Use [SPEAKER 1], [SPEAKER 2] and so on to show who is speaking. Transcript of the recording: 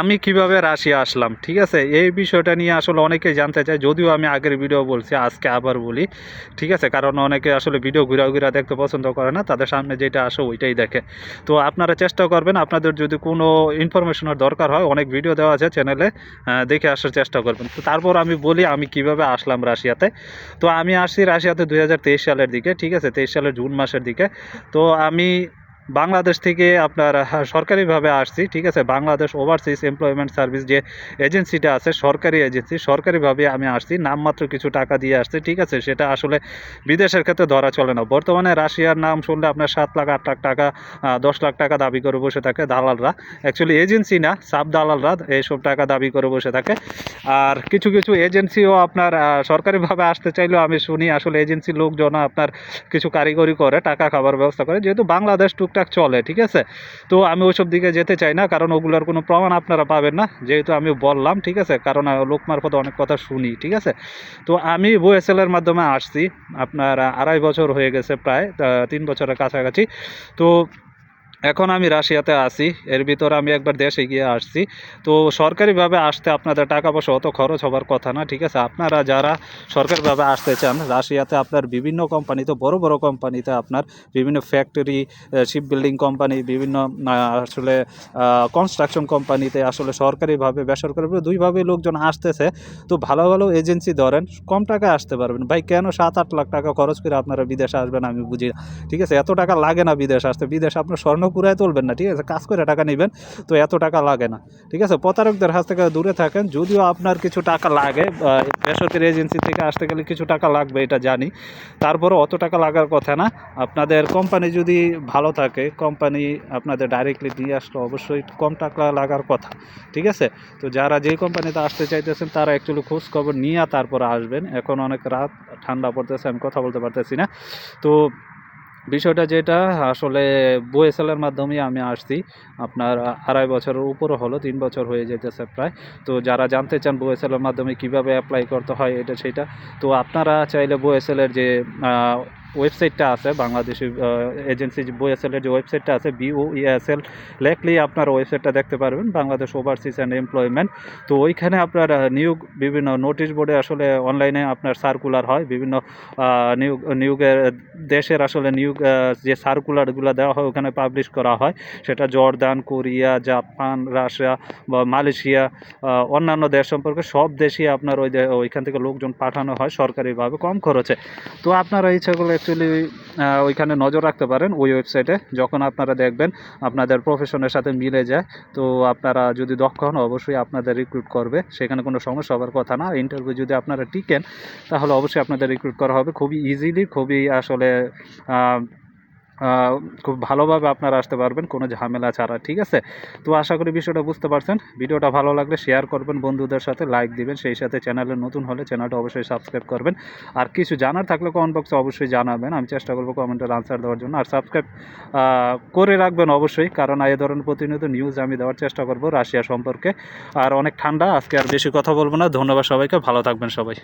[SPEAKER 1] আমি কীভাবে রাশিয়া আসলাম, ঠিক আছে? এই বিষয়টা নিয়ে আসলে অনেকেই জানতে চায়, যদিও আমি আগের ভিডিও বলছি, আজকে আবার বলি, ঠিক আছে? কারণ অনেকে আসলে ভিডিও ঘুরা ঘুরা দেখতে পছন্দ করে না, তাদের সামনে যেটা আসে ওইটাই দেখে। তো আপনারা চেষ্টা করবেন, আপনাদের যদি কোনো ইনফরমেশনের দরকার হয়, অনেক ভিডিও দেওয়া আছে চ্যানেলে দেখে আসার চেষ্টা করবেন। তো তারপর আমি বলি, আমি কীভাবে আসলাম রাশিয়াতে। তো আমি আসছি রাশিয়াতে দু হাজার তেইশ সালের দিকে, ঠিক আছে? তেইশ সালের জুন মাসের দিকে। তো আমি বাংলাদেশ থেকে আপনার সরকারিভাবে আসছি, ঠিক আছে? বাংলাদেশ ওভারসিজ এমপ্লয়মেন্ট সার্ভিস যে এজেন্সিটা আছে, সরকারি এজেন্সি, সরকারিভাবে আমি আসছি। নামমাত্র কিছু টাকা দিয়ে আসছি, ঠিক আছে? সেটা আসলে বিদেশের ক্ষেত্রে ধরা চলে না। বর্তমানে রাশিয়ার নাম শুনলে আপনার সাত লাখ, আট লাখ টাকা দশ লাখ টাকা দাবি করে বসে থাকে দালালরা। অ্যাকচুয়ালি এজেন্সি না, সাব দালালরা এইসব টাকা দাবি করে বসে থাকে। আর কিছু কিছু এজেন্সিও আপনার সরকারিভাবে আসতে চাইলেও আমি শুনি আসলে এজেন্সির লোকজন আপনার কিছু কারিগরি করে, টাকা খাবার ব্যবস্থা করে, যেহেতু বাংলাদেশ টুকটাক চলে, ঠিক আছে? তো আমি ওইসব দিকে যেতে চাই না, কারণ ওগুলোর কোনো প্রমাণ আপনারা পাবেন না, যেহেতু আমি বললাম, ঠিক আছে? কারণ লোক মারফত অনেক কথা শুনি, ঠিক আছে? তো আমি এর মাধ্যমে আসছি, আপনার আড়াই বছর হয়ে গেছে প্রায় তিন বছরের কাছাকাছি। তো এখন আমি রাশিয়াতে আছি, এর ভিতরে আমি একবার দেশে গিয়ে আসছি। তো সরকারিভাবে আসতে আপনাদের টাকা পয়সা অত খরচ হবার কথা না, ঠিক আছে? আপনারা যারা সরকারিভাবে আসতে চান, রাশিয়াতে আপনার বিভিন্ন কোম্পানিতে বড় বড় কোম্পানিতে আপনার বিভিন্ন ফ্যাক্টরি শিপ বিল্ডিং কোম্পানি বিভিন্ন আসলে কনস্ট্রাকশন কোম্পানিতে আসলে সরকারিভাবে, বেসরকারিভাবে দুইভাবে লোকজন আসতেছে। তো ভালো ভালো এজেন্সি ধরেন, কম টাকায় আসতে পারবেন। ভাই, কেন সাত আট লাখ টাকা খরচ করে আপনারা বিদেশে আসবেন আমি বুঝি ঠিক আছে? এত টাকা লাগে না বিদেশ আসতে। বিদেশ আপনার স্বর্ণ কুড়ায় তুলবেন না, ঠিক আছে? কাজ করে টাকা নেবেন, তো এত টাকা লাগে না, ঠিক আছে? প্রতারকদের হাত থেকে দূরে থাকেন, যদিও আপনার কিছু টাকা লাগে বেসরকারি এজেন্সি থেকে আসতে গেলে কিছু টাকা লাগবে, এটা জানি তারপরে অত টাকা লাগার কথা না। আপনাদের কোম্পানি যদি ভালো থাকে, কোম্পানি আপনাদের ডাইরেক্টলি নিয়ে আসলে, অবশ্যই কম টাকা লাগার কথা, ঠিক আছে? তো যারা যে কোম্পানিতে আসতে চাইতেছেন, তারা অ্যাকচুয়ালি খোঁজ খবর নিয়ে তারপরে আসবেন। এখন অনেক রাত, ঠান্ডা পড়তেছে, আমি কথা বলতে পারতেছি না। তো বিষয়টা যেটা, আসলে বুয়েসেলের মাধ্যমেই আমি আসছি। আপনার আড়াই বছরের উপরে হলো, তিন বছর হয়ে যেতেছে প্রায়। তো যারা জানতে চান বুয়েসেলের মাধ্যমে কীভাবে অ্যাপ্লাই করতে হয়, এটা সেটা। তো আপনারা চাইলে বুয়েসেলের যে ওয়েবসাইটটা আছে, বাংলাদেশি এজেন্সি বুয়েসেলের যে ওয়েবসাইটটা আছে বিওইএসএল লেখলেই আপনার ওয়েবসাইটটা দেখতে পারবেন, বাংলাদেশ ওভারসিজ অ্যান্ড এমপ্লয়মেন্ট তো ওইখানে আপনার নিয়োগ, বিভিন্ন নোটিশ বোর্ডে আসলে অনলাইনে আপনার সার্কুলার হয়, বিভিন্ন নিয়োগ, নিয়োগের, দেশের আসলে নিয়োগ যে সার্কুলারগুলো দেওয়া হয়, ওখানে পাবলিশ করা হয়। সেটা জর্দান, কোরিয়া, জাপান, রাশিয়া বা মালয়েশিয়া অন্যান্য দেশ সম্পর্কে সব দেশই আপনার ওই ওইখান থেকে লোকজন পাঠানো হয় সরকারিভাবে কম খরচে। তো আপনারা ইচ্ছাগুলো অ্যাকচুয়ালি ওইখানে নজর রাখতে পারেন ওই ওয়েবসাইটে যখন আপনারা দেখবেন আপনাদের প্রফেশনের সাথে মিলে যায়, তো আপনারা যদি দক্ষ হন, অবশ্যই আপনাদের রিক্রুট করবে। সেখানে কোনো সমস্যা হওয়ার কথা না। ইন্টারভিউ যদি আপনারা টিকেন, তাহলে অবশ্যই আপনাদের রিক্রুট করা হবে। খুবই ইজিলি খুবই আসলে খুব ভালোভাবে আপনারা আসতে পারবেন, কোনো ঝামেলা ছাড়া, ঠিক আছে? তো আশা করি বিষয়টা বুঝতে পারছেন। ভিডিওটা ভালো লাগলে শেয়ার করবেন, বন্ধুদের সাথে লাইক দিবেন, সেই সাথে চ্যানেলে নতুন হলে চ্যানেলটা অবশ্যই সাবস্ক্রাইব করবেন। আর কিছু জানার থাকলে কমেন্ট বক্সে অবশ্যই জানাবেন। আমি চেষ্টা করব কমেন্টের আনসার দেওয়ার জন্য। আর সাবস্ক্রাইব করে রাখবেন অবশ্যই, কারণ এই ধরনের প্রতিনিয়ত নিউজ আমি দেওয়ার চেষ্টা করব রাশিয়া সম্পর্কে। আর অনেক ঠান্ডা, আজকে আর বেশি কথা বলব না। ধন্যবাদ সবাইকে। ভালো থাকবেন সবাই।